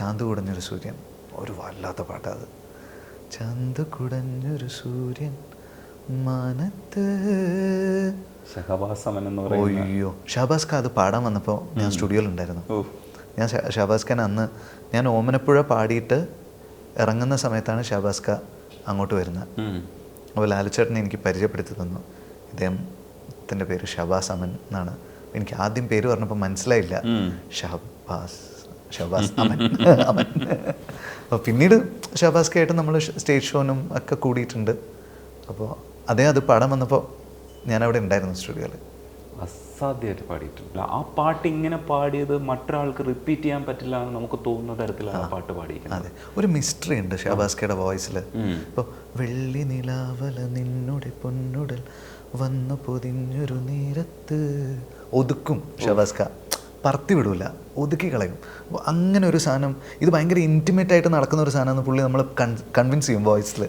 ചാന്ത് കുടഞ്ഞൊരു സൂര്യൻ. ഒരു വല്ലാത്ത പാട്ടാ അത്. ചാന്ത് കുടഞ്ഞൊരു സൂര്യൻ മനത്ത്. ഒയ്യോ ഷാബാസ് ഖാൻ അത് പാടാൻ വന്നപ്പോൾ ഞാൻ സ്റ്റുഡിയോയിൽ ഉണ്ടായിരുന്നു ഞാൻ ഷഹബാസ് ഷാബാസ് ഖാൻ അന്ന് ഞാൻ ഓമനപ്പുഴ പാടിയിട്ട് ഇറങ്ങുന്ന സമയത്താണ് ഷാബാസ് ഖാൻ അങ്ങോട്ട് വരുന്നത്. അപ്പോൾ ലാലുചേട്ടനെ എനിക്ക് പരിചയപ്പെടുത്തി തന്നു. ഇദ്ദേഹത്തിന്റെ പേര് ഷബാസ് അമൻ എന്നാണ്. എനിക്ക് ആദ്യം പേര് പറഞ്ഞപ്പോൾ മനസ്സിലായില്ല. ഉം. ഷഹബാസ്. അമൻ. അമൻ. അപ്പോൾ പിന്നീട് ഷബാസ് ആയിട്ട് നമ്മൾ സ്റ്റേജ് ഷോനും ഒക്കെ കൂടിയിട്ടുണ്ട്. അപ്പോൾ അതേ അത് പാടാൻ വന്നപ്പോൾ ഞാൻ അവിടെ ഉണ്ടായിരുന്നു സ്റ്റുഡിയോയിൽ അസാധ്യമായിട്ട് പാടിയിട്ടുണ്ട് ആ പാട്ട് ഇങ്ങനെ പാടിയത് മറ്റൊരാൾക്ക് റിപ്പീറ്റ് ചെയ്യാൻ പറ്റില്ല എന്ന് നമുക്ക് തോന്നുന്ന തരത്തിലാണ് പാട്ട് പാടിയിരിക്കുന്നത്. അതെ. ഒരു മിസ്റ്ററി ഉണ്ട് ഷാബാസ്കയുടെ വോയിസിൽ. ഇപ്പോൾ വെള്ളി നിലാവല നിന്നുടെ പൊന്നുടൽ വന്നു പൊതിഞ്ഞൊരു നേരത്ത് ഒതുക്കും ഷബാസ്ക പറത്തി വിടില്ല ഒതുക്കി കളയും. അപ്പോൾ അങ്ങനെ ഒരു സാധനം ഇത് ഭയങ്കര ഇന്റിമേറ്റ് ആയിട്ട് നടക്കുന്ന ഒരു സാധനമാണ് പുള്ളി നമ്മൾ കൺവിൻസ് ചെയ്യും വോയിസിൽ